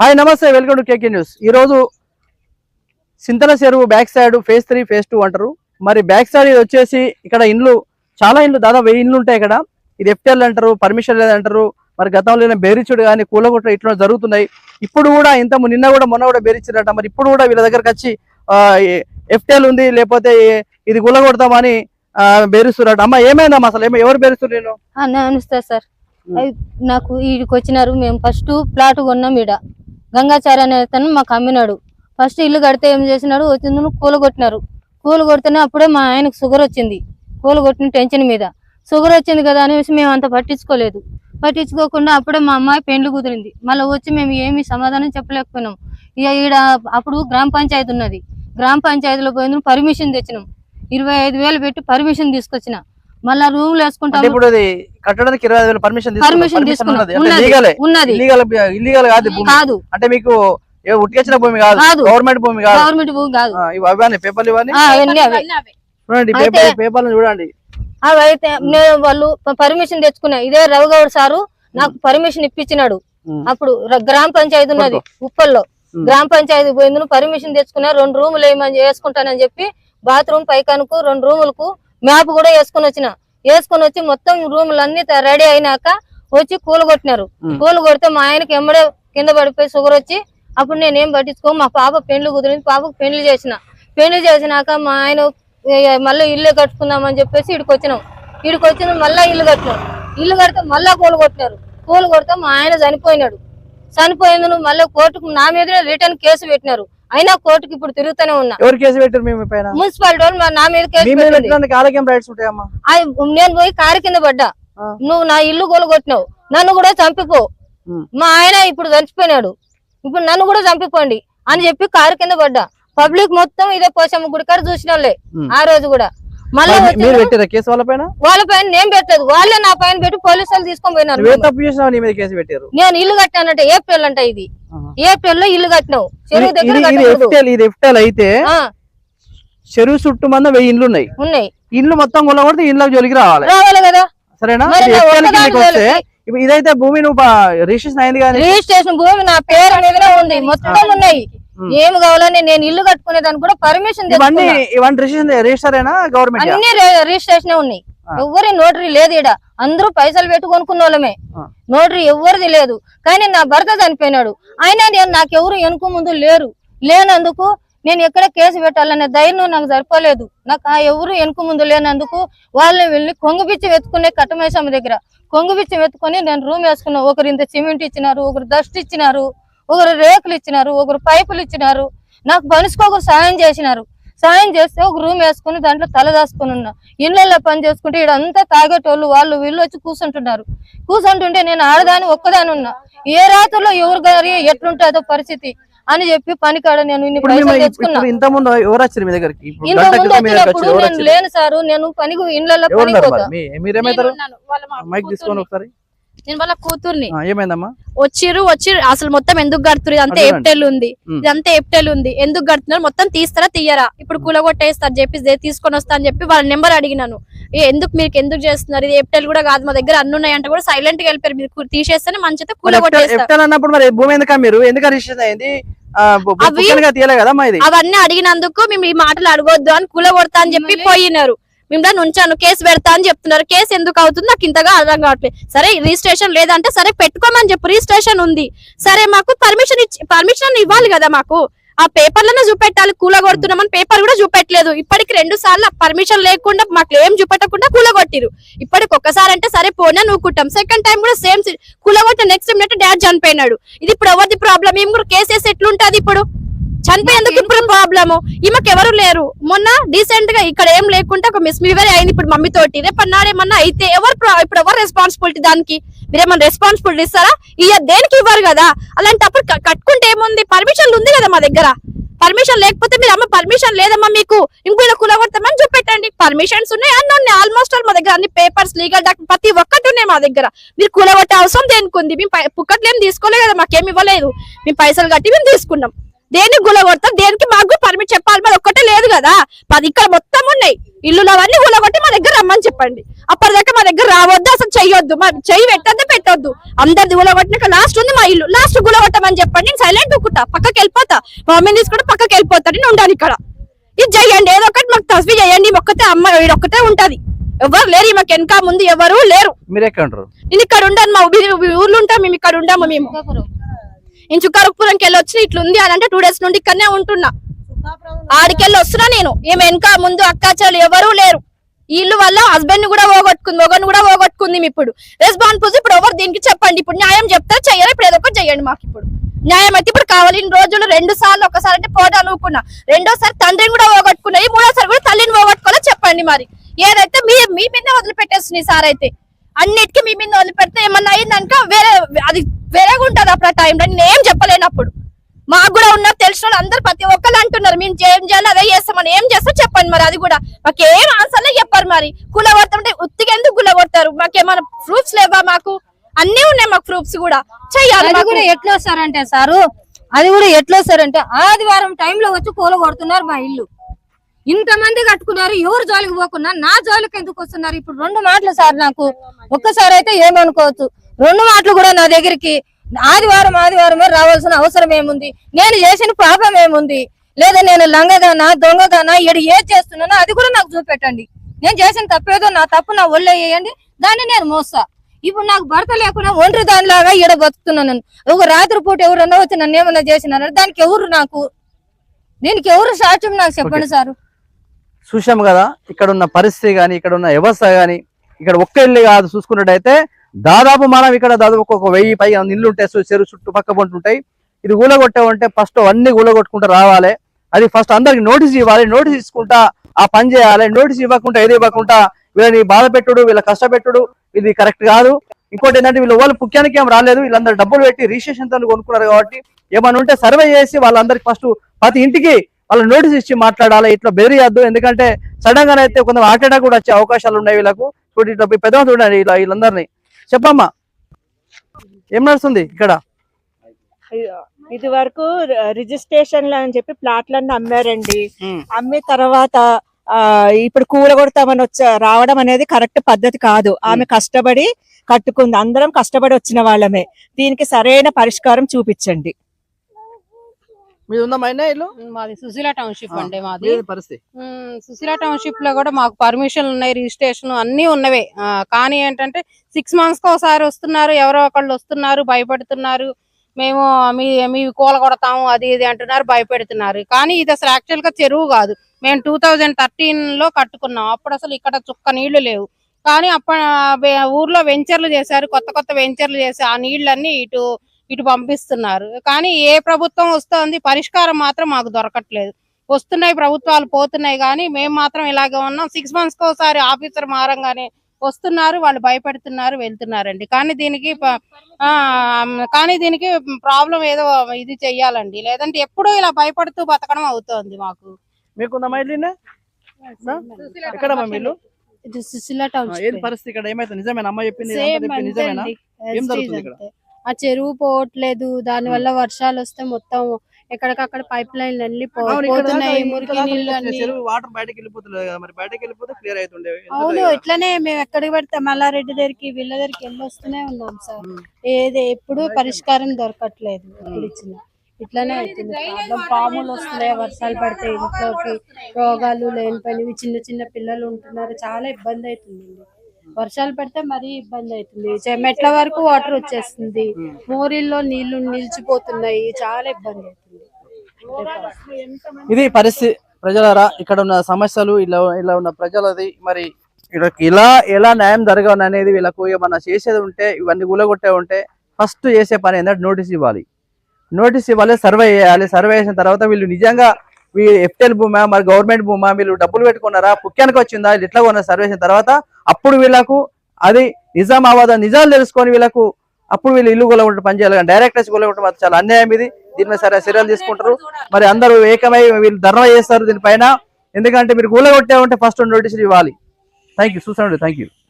Hi నమస్తే welcome to KK news. ఈ రోజు చెరువు back side phase three phase two అంటారు. మరి బ్యాక్ సైడ్ ఇది వచ్చేసి ఇక్కడ ఇండ్లు చాలా ఇండ్లు దాదాపు వెయ్యి ఇండ్లు ఉంటాయి ఇక్కడ. ఇది ఎఫ్టీఎల్ అంటారు పర్మిషన్ లేదంటారు మరి గతంలో బేరిచుడు కానీ కూలగొట్ట ఇట్లా జరుగుతున్నాయి. ఇప్పుడు కూడా ఇంత నిన్న కూడా మొన్న కూడా బేరిచ్చారట మరి ఇప్పుడు కూడా వీళ్ళ దగ్గరకు వచ్చి ఎఫ్టీఎల్ ఉంది లేకపోతే ఇది కూలగొడతామని బేరుస్తున్నారట అమ్మ ఏమైందమ్మా అసలు? ఏమో ఎవరు బేరుస్తున్నారు నేను సార్. నాకు ఈడికి వచ్చినారు. మేము ఫస్ట్ ప్లాట్ కొన్నాం ఈడ. గంగాచారి అనే అతను మాకు అమ్మినాడు. ఫస్ట్ ఇల్లు కడితే ఏం చేసినాడు? వచ్చింది కూల కొట్టినారు. కూల కొడితేనే అప్పుడే మా ఆయనకు షుగర్ వచ్చింది. కూల కొట్టిన టెన్షన్ మీద. షుగర్ వచ్చింది కదా అనేసి మేము అంత పట్టించుకోలేదు. పట్టించుకోకుండా అప్పుడే మా అమ్మాయి పెండ్లు కుదిరింది. మళ్ళీ వచ్చి మేము ఏమి సమాధానం చెప్పలేకపోయినాం. ఇక ఈడ అప్పుడు గ్రామ పంచాయతీ ఉన్నది. గ్రామ పంచాయతీలో పోయిన పర్మిషన్ తెచ్చినాం. ఇరవై ఐదు వేలు పెట్టి పర్మిషన్ తీసుకొచ్చిన. మళ్ళా రూమ్లు అంటే వేసుకుంటాం ఇప్పుడు అది కట్టడానికి ఇరవై వేలు పర్మిషన్ పర్మిషన్ తీసుకున్నాం. ఉన్నది. లీగలే ఉన్నది. ఇల్లీగల్ ఇల్లీగల్ కాదు కాదు. అంటే మీకు ఉట్టికొచ్చిన భూమి కాదు. కాదు. గవర్నమెంట్ భూమి కాదు. గవర్నమెంట్ భూమి కాదు. అవన్నీ పేపర్లు ఇవన్నీ? ఆ, అవన్నీ అవే. చూడండి పేపర్ పేపర్లు చూడండి. అవి అయితే నేను వాళ్ళు పర్మిషన్ తెచ్చుకున్నా ఇదే రవిగౌడ్ సారు నాకు పర్మిషన్ ఇప్పించినాడు. అప్పుడు గ్రామ పంచాయతీ ఉన్నది ఉప్పల్లో. గ్రామ పంచాయతీ పోయింది పర్మిషన్ తెచ్చుకున్నా రెండు రూములు వేయమని వేసుకుంటానని చెప్పి బాత్రూమ్ పైకనుకు రెండు రూములకు మ్యాప్ కూడా వేసుకుని వచ్చిన. వేసుకొని వచ్చి మొత్తం రూములు అన్ని రెడీ అయినాక వచ్చి కూల కొట్టినారు. కూల కొడితే మా ఆయనకి ఎమ్మడే కింద పడిపోయి షుగర్ వచ్చి అప్పుడు నేనేం పట్టించుకో మా పాప పెండ్లు కుదిరింది పాపకు పెండ్లు చేసిన. పెండ్లు చేసినాక మా ఆయన ఏ, మళ్ళీ ఇల్లు కట్టుకుందామని చెప్పేసి ఇక్కడికి వచ్చినాం. ఇక్కడికి వచ్చిన మళ్ళా ఇల్లు కట్టినాం. ఇల్లు కడితే మళ్ళా కూల కొట్టినారు. కూల కొడితే మా ఆయన చనిపోయినాడు. చనిపోయింది నువ్వు మళ్ళీ కోర్టుకు నా మీదనే రిటర్న్ కేసు పెట్టినారు. అయినా కోర్టుకి ఇప్పుడు తిరుగుతూనే ఉన్నా. ఎవరు కేసు పెట్టారు మేము పైన? మున్సిపాలిటీ వాళ్ళు మా- నా మీద కేసు ఉంటాయమ్మా. నేను పోయి కారు కింద పడ్డా. నువ్వు నా ఇల్లు కొలగొట్టినావు నన్ను కూడా చంపిపో. మా ఆయన ఇప్పుడు చచ్చిపోయినాడు ఇప్పుడు నన్ను కూడా చంపిపోండి అని చెప్పి కారు కింద పడ్డా. పబ్లిక్ మొత్తం ఇదే పోషమ్మ గుడి కాడ చూసిన. ఆ రోజు కూడా. మళ్ళీ మరి పెట్టారా కేసు వాళ్ళ పైన? వాళ్ళ పైన నేను పెట్టలేదు వాళ్ళే నా పైన పెట్టి పోలీసు వాళ్ళు తీసుకొని పోయినారు తప్పు చేసినావు నీ మీద కేసు పెట్టారు నేను ఇల్లు కట్టానంటే ఏప్రిల్ అంట ఇది. ఏప్రిల్లో ఇల్లు కట్టినావు? చెరువు దగ్గర ఇది ఎఫ్టెల్ అయితే చెరువు చుట్టూ మంద వెయ్యి ఇండ్లు ఉన్నాయి. ఉన్నాయి. ఇండ్లు మొత్తం కొల్లగొడితే ఇండ్లకు జోలికి రావాలి. రావాలి కదా? సరేనా? ఇదైతే భూమి నువ్వు రిజిస్ట్రేషన్ అయింది కానీ రిజిస్ట్రేషన్ భూమి నా పేరు మీదనే ఉంది. మొత్తం ఉన్నాయి. ఏమి కావాలని నేను ఇల్లు కట్టుకునే దానికి కూడా పర్మిషన్ అన్ని రిజిస్ట్రేషన్ ఉన్నాయి. ఎవరి నోటరీ లేదు ఈడ. అందరూ పైసలు పెట్టి కొనుక్కున్న వాళ్ళమే. నోటరీ ఎవరిది లేదు. కానీ నా భర్త చనిపోయినాడు. అయినా నేను నాకెవరు వెనుక ముందు లేరు. లేనందుకు నేను ఎక్కడ కేసు పెట్టాలనే ధైర్యం నాకు సరిపోలేదు. నాకు ఆ ఎవరు వెనుక ముందు లేనందుకు వాళ్ళని వెళ్ళి కొంగుపిచ్చి వెతుకునే కట్టమేసమ్మ దగ్గర. కొంగుపిచ్చి వెతుకొని నేను రూమ్ వేసుకున్నా. ఒకరు ఇంత సిమెంట్ ఇచ్చినారు ఒకరు డస్ట్ ఇచ్చినారు. ఒకరు రేకులు ఇచ్చినారు ఒకరు పైపులు ఇచ్చినారు నాకు పనిసుకోకరు సాయం చేసినారు. సాయం చేస్తే ఒక రూమ్ వేసుకుని దాంట్లో తల దాచుకుని ఉన్నా. ఇళ్ళల్లో పని చేసుకుంటే ఇక్కడ అంతా తాగేటోళ్ళు వాళ్ళు వీళ్ళు వచ్చి కూర్చుంటున్నారు కూర్చుంటుంటే నేను ఆడదాని ఒక్కదాని ఉన్నా. ఏ రాత్రిలో ఎవరు గారి ఎట్లుంటుందో పరిస్థితి అని చెప్పి నేను ఇన్ని పైసలు తెచ్చుకున్నా. ఇంత ముందు ముందు వచ్చినప్పుడు వచ్చారు ఎవరు నేను వచ్చారు లేను సారు నేను పనికి ఇళ్ళల్లో పనికి పోతా. నేను వాళ్ళ కూతుర్ని. ఆ, ఏమైందమ్మా? వచ్చిర్రు వచ్చి అసలు మొత్తం ఎందుకు కడుతున్నారు ఇదంతా. ఎప్టెల్ ఉంది. ఇదంతా ఎప్టెల్ ఉంది. ఎందుకు కడుతున్నారు? మొత్తం తీస్తారా తీయరా? ఇప్పుడు కూలగొట్టేస్తా అని చెప్పి తీసుకొని వస్తా అని చెప్పి వాళ్ళ నెంబర్ అడిగినాను. ఏ ఎందుకు మీకు ఎందుకు చేస్తున్నారు? ఇది ఎప్టెల్ కూడా కాదు మా దగ్గర అన్ని ఉన్నాయంటే కూడా సైలెంట్గా వెళ్ళిపోయారు. మీరు తీసేస్తేనే మంచిగా కూలగొట్టేస్తా ఎఫ్టెల్ అన్నప్పుడు మరి భూమి ఎందుకు మీరు ఎందుకు రిజిస్ట్రేషన్ అయింది? ఆ, భూ- భూ- అవి- పుస్తకంగా తీయలే కదా అమ్మా ఇది? అవన్నీ అడిగినందుకు మేము ఈ మాటలు అడగొద్దు అని కూలగొడతా అని చెప్పి పోయినారు. మిమ్మల్ని ఉంచాను కేసు పెడతా అని చెప్తున్నారు. కేసు ఎందుకు అవుతుంది? నాకు ఇంతగా అర్థం కావట్లేదు. సరే రిజిస్ట్రేషన్ లేదంటే సరే పెట్టుకోమని చెప్పు రిజిస్ట్రేషన్ ఉంది. సరే మాకు పర్మిషన్ ఇచ్చి పర్మిషన్ ఇవ్వాలి కదా మాకు. ఆ పేపర్లను చూపెట్టాలి కూలగొడుతున్నామని పేపర్ కూడా చూపెట్టలేదు. ఇప్పటికి రెండు సార్లు పర్మిషన్ లేకుండా మాకు ఏం చూపెట్టకుండా కూలగొట్టిరు. ఇప్పటికి ఒక్కసారి అంటే సరే పోనా నూకుంటాం సెకండ్ టైం కూడా సేమ్ కూలగొట్టిన నెక్స్ట్ టైం డాడ్ చనిపోయినాడు. ఇది ఇప్పుడు ఎవరిది ప్రాబ్లం? ఏం కూడా కేసు వేసి ఎట్లుంటది ఇప్పుడు? చనిపోయేందుకు ఇప్పుడు ప్రాబ్లము? ఈమెకి ఎవరు లేరు. మొన్న డీసెంట్గా ఇక్కడ ఏం లేకుండా ఒక మిస్బిహేవియర్ అయింది ఇప్పుడు మమ్మీ తోటి రేపు అన్నాడు ఏమన్నా అయితే ఎవరు ఇప్పుడు ఎవరు రెస్పాన్సిబిలిటీ దానికి? మీరేమన్నా రెస్పాన్సిబిలిటీ ఇస్తారా? ఇయ్య దేనికి ఇవ్వరు కదా? అలాంటప్పుడు కట్టుకుంటే ఏముంది? పర్మిషన్ ఉంది కదా మా దగ్గర. పర్మిషన్ లేకపోతే మీరు అమ్మ పర్మిషన్ లేదమ్మా మీకు. ఇంకో కూలగొడతామని చూపెట్టండి. పర్మిషన్స్ ఉన్నాయి అన్ని ఉన్నాయి. ఆల్మోస్ట్ ఆల్ మా దగ్గర అన్ని పేపర్స్ లీగల్ డాక్యుమెంట్ ప్రతి ఒక్కటి ఉన్నాయి మా దగ్గర. మీరు కూలగొట్టే అవసరం దేనికి ఉంది? మేము పుక్కట్లేం తీసుకోలేదు కదా మాకేం ఇవ్వలేదు. మేము పైసలు కట్టి మేము తీసుకున్నాం. దేనికి గులగొడతారు దేనికి మాకు పర్మిట్ చెప్పాలి? మరి ఒక్కటే లేదు కదా. పది ఇక్కడ మొత్తం ఉన్నాయి. ఇల్లు అవన్నీ గులగొట్టి మా దగ్గర రమ్మని చెప్పండి. అప్పటిదాకా మా దగ్గర రావద్దు అసలు చెయ్యొద్దు. మా చెయ్యి పెట్టద్దు పెట్టొద్దు. అందరిది గులగొట్టినాక లాస్ట్ ఉంది మా ఇల్లు. లాస్ట్ గులగొట్టమని చెప్పండి నేను సైలెంట్ ఊకుంటా పక్కకి వెళ్ళిపోతా. మా మమ్మీని తీసుకుంటే పక్కకి వెళ్ళిపోతా నేను ఉండాలి ఇక్కడ. ఇది చెయ్యండి ఏదో ఒకటి మాకు తస్వీ చేయండి ఒక్కతే అమ్మ ఒక్కతే ఉంటది. ఎవరు లేరు మాకు వెనక ముందు ఎవరు లేరు. మీరు ఎక్కడ ఉంటారు? నేను ఇక్కడ ఉండను మా ఊరి- ఊర్లో ఉంటాం మేము ఇక్కడ ఉండము మేము. నేను చుక్కారపురంకి వెళ్ళి వచ్చి ఇట్లుంది ఉంది అని అంటే టూ డేస్ నుండి ఇక్కడనే ఉంటున్నా. ఆడికెళ్ళి వస్తున్నా నేను. ఏం వెనక ముందు అక్కాచాలు ఎవరూ లేరు. వీళ్ళు వల్ల హస్బెండ్ కూడా పోగొట్టుకుంది మొగన్ కూడా పోగొట్టుకుంది ఇప్పుడు. రెస్పాన్సిబుల్ ఇప్పుడు ఎవరు దీనికి చెప్పండి. ఇప్పుడు న్యాయం చెప్తారు చెయ్యాలి ఇప్పుడు ఏదో ఒకటి చెయ్యండి మాకు ఇప్పుడు. న్యాయం అయితే ఇప్పుడు కావాలి. రోజులు రెండు సార్లు ఒకసారి అంటే పోటీ అనుకున్నా రెండోసారి తండ్రిని కూడా పోగొట్టుకున్నాయి మూడోసారి కూడా తల్లిని పోగొట్టుకోవాలో చెప్పండి మరి. ఏదైతే మీ మీ మీద వదిలిపెట్టేస్తుంది సార్ అయితే అన్నిటికీ మీ మీద వదిలిపెడితే ఏమన్నా అయిందనుక వేరే అది వేరేగా ఉంటది అప్పుడు ఆ టైంలో నేను ఏం చెప్పలేనప్పుడు మాకు కూడా ఉన్నారు తెలిసిన వాళ్ళు అందరు ప్రతి ఒక్కరు అంటున్నారు మేము ఏం చేయాలి అదే చేస్తామని. ఏం చేస్తాం చెప్పండి మరి అది కూడా. మాకు ఏం ఆన్సర్లే చెప్పారు మరి. కూల కొడతామంటే ఉత్తిగా ఎందుకు గుల్ల కొడతారు? మాకేమైనా ప్రూఫ్స్ లేవా మాకు? అన్ని ఉన్నాయి మాకు ప్రూఫ్స్ కూడా. చెయ్యాలి. కూడా ఎట్లా వస్తారంటే సారు అది కూడా ఎట్లా వస్తారంటే ఆదివారం టైంలో వచ్చి కూల కొడుతున్నారు మా ఇల్లు. ఇంతమంది కట్టుకున్నారు ఎవరు జోలికి పోకున్నా నా జోలికి ఎందుకు వస్తున్నారు? ఇప్పుడు రెండు మాటలు సార్ నాకు. ఒక్కసారి అయితే ఏమనుకోవచ్చు రెండు మాటలు కూడా నా దగ్గరికి ఆదివారం ఆదివారమే రావాల్సిన అవసరం ఏముంది? నేను చేసిన పాపం ఏముంది? లేదా నేను లంగగానా దొంగగానా ఈడ ఏది చేస్తున్నానో అది కూడా నాకు చూపెట్టండి. నేను చేసిన తప్పేదో నా తప్పు నా ఒళ్ళో వేయండి దాన్ని నేను మోస్తా. ఇప్పుడు నాకు భర్త లేకుండా ఒంటరి దానిలాగా ఈడ బతుకుతున్నాను ఒక రాత్రి పూట ఎవరన్నా వచ్చి నన్ను ఏమన్నా చేసినారు? దానికి ఎవరు నాకు? దీనికి ఎవరు సాక్ష్యం నాకు చెప్పండి సారు? చూసాము కదా ఇక్కడ ఉన్న పరిస్థితి కానీ ఇక్కడ ఉన్న వ్యవస్థ కానీ ఇక్కడ ఒక్క ఇల్లు కాదు చూసుకున్నట్టయితే దాదాపు మనం ఇక్కడ దాదాపు ఒక వెయ్యి పై ఇల్లు ఉంటాయి చెరువు చుట్టుపక్క పక్క ఉంటాయి. ఇది ఊలగొట్టామంటే ఫస్ట్ అన్ని ఊలగొట్టుకుంటూ రావాలి. అది ఫస్ట్ అందరికి నోటీస్ ఇవ్వాలి నోటీస్ ఇచ్చుకుంటా ఆ పని చేయాలి. నోటీస్ ఇవ్వకుండా ఏది ఇవ్వకుండా వీళ్ళని బాధ పెట్టుడు వీళ్ళ కష్టపెట్టుడు ఇది కరెక్ట్ కాదు. ఇంకోటి ఏంటంటే వీళ్ళు వాళ్ళు ముఖ్యానికి ఏం రాలేదు. వీళ్ళందరూ డబ్బులు పెట్టి రిజిస్ట్రేషన్తో కొనుక్కున్నారు కాబట్టి ఏమైనా ఉంటే సర్వే చేసి వాళ్ళందరికి ఫస్ట్ ప్రతి ఇంటికి వాళ్ళ నోటీస్ ఇచ్చి మాట్లాడాలి? ఇట్లా బెదిరియద్దు ఎందుకంటే సడన్గా అయితే కొంత హార్ట్ అటాక్ కూడా వచ్చే అవకాశాలు ఉన్నాయి వీళ్ళకు. చూడు ఇట్లా పెద్ద చూడండి ఇలా వీళ్ళందరినీ. చెప్పమ్మా. ఏం నడుస్తుంది ఇక్కడ? ఇది వరకు రిజిస్ట్రేషన్లు అని చెప్పి ప్లాట్లన్నీ అమ్మారండి. అమ్మిన తర్వాత ఇప్పుడు కూలగొడతామని వచ్చి రావడం అనేది కరెక్ట్ పద్ధతి కాదు. ఆమె కష్టపడి కట్టుకుంది. అందరం కష్టపడి వచ్చిన వాళ్ళమే. దీనికి సరైన పరిష్కారం చూపించండి. మీది ఉందా మైనా ఇల్లు? మాది సుశీల టౌన్షిప్ అండి మాది. పరిస్థితి? సుశీల టౌన్షిప్లో కూడా మాకు పర్మిషన్ ఉన్నాయి రిజిస్ట్రేషన్ అన్ని ఉన్నవే. కానీ ఏంటంటే సిక్స్ మంత్స్కి ఒకసారి వస్తున్నారు ఎవరో ఒకళ్ళు వస్తున్నారు భయపెడుతున్నారు. మేము మీ మీ కూల కొడతాము అది ఇది అంటున్నారు భయపెడుతున్నారు. కానీ ఇది అసలు యాక్చువల్గా చెరువు కాదు. మేము టూ థౌజండ్ థర్టీన్లో కట్టుకున్నాం. అప్పుడు అసలు ఇక్కడ చుక్క నీళ్ళు లేవు. కానీ అప్ప ఊర్లో వెంచర్లు చేశారు కొత్త కొత్త వెంచర్లు చేసి ఆ నీళ్ళన్నీ ఇటు ఇటు పంపిస్తున్నారు. కానీ ఏ ప్రభుత్వం వస్తోంది పరిష్కారం మాత్రం మాకు దొరకట్లేదు. వస్తున్నాయి ప్రభుత్వాలు పోతున్నాయి కానీ మేము మాత్రం ఇలాగే ఉన్నాం. సిక్స్ మంత్స్కి ఒకసారి ఆఫీసర్ మారంగానే వస్తున్నారు వాళ్ళు భయపెడుతున్నారు వెళ్తున్నారండి. కానీ దీనికి కానీ దీనికి ప్రాబ్లం ఏదో ఇది చెయ్యాలండి. లేదంటే ఎప్పుడూ ఇలా భయపడుతూ బతకడం అవుతోంది మాకు. మీకుందా మా ఇల్లు ఈయన? ఎక్కడ మా మీ ఇల్లు? ఇది సుశీల ఏది పరిస్థితి ఇక్కడ ఏమైతే నిజమేనా? అమ్మ చెప్పింది నిజమేనా? అంతే ఏం జరుగుతుంది ఇక్కడ? ఆ చెరువు పోవట్లేదు. దాని వల్ల వర్షాలు వస్తే మొత్తం ఎక్కడికక్కడ పైప్ లైన్లు అన్ని పోతున్నాయి మురికి దాకా అన్ని. చెరువు వాటర్ బయటకి వెళ్ళిపోతుంది కదా మరి. బయటకి వెళ్ళిపోతే క్లియర్ అవుతుండే ఎందుకు అవును? ఇట్లనే మేము ఎక్కడికి పెడితే మల్లారెడ్డి దగ్గరికి వీళ్ళ దగ్గరికి వెళ్ళి వస్తూనే ఉన్నాం సార్. ఏది ఎప్పుడు పరిష్కారం దొరకట్లేదు ఇచ్చిన. ఇట్లనే అవుతుంది. ప్రాబ్లం పాములు వస్తున్నాయి వర్షాలు పడితే ఇంట్లోకి రోగాలు లేనిపోయినవి చిన్న చిన్న పిల్లలు ఉంటున్నారు చాలా ఇబ్బంది అవుతుంది వర్షాలు పడితే మరీ ఇబ్బంది అవుతుంది. మెట్ల వరకు వాటర్ వచ్చేస్తుంది. మోరీల్లో నీళ్ళు నిలిచిపోతున్నాయి. చాలా ఇబ్బంది అవుతుంది. ఇది పరిస్థితి ప్రజలరా ఇక్కడ ఉన్న సమస్యలు ఇలా ఇలా ఉన్న ప్రజలది మరి వీళ్ళకి ఇలా ఎలా న్యాయం జరగను అనేది వీళ్ళకు ఏమన్నా చేసేది ఉంటే ఇవన్నీ గులగొట్టే ఉంటే ఫస్ట్ చేసే పని ఏంటంటే నోటీస్ ఇవ్వాలి. నోటీస్ ఇవ్వాలి సర్వే చేయాలి. సర్వే చేసిన తర్వాత వీళ్ళు నిజంగా ఎఫ్టెల్ భూమా మరి గవర్నమెంట్ భూమా వీళ్ళు డబ్బులు పెట్టుకున్నారా? పుక్యానికి వచ్చిందా? ఇట్లా కొన్న కొన్నారు సర్వే తర్వాత అప్పుడు వీళ్ళకు అది నిజాం అవ్వదా నిజాలు తెలుసుకొని వీళ్ళకు అప్పుడు వీళ్ళు ఇల్లు కొలగొట్టు పని చేయాలి కానీ డైరెక్ట్ వచ్చి మాత్రం చాలా అన్యాయం ఇది. దీని మీద సరే చర్యలు తీసుకుంటారు. మరి అందరూ ఏకమై వీళ్ళు ధర్నా చేస్తారు దీనిపైన. ఎందుకంటే మీరు కూలగొట్టే ఉంటే ఫస్ట్ నోటీసులు ఇవ్వాలి. థ్యాంక్ యూ చూసాను థ్యాంక్ యూ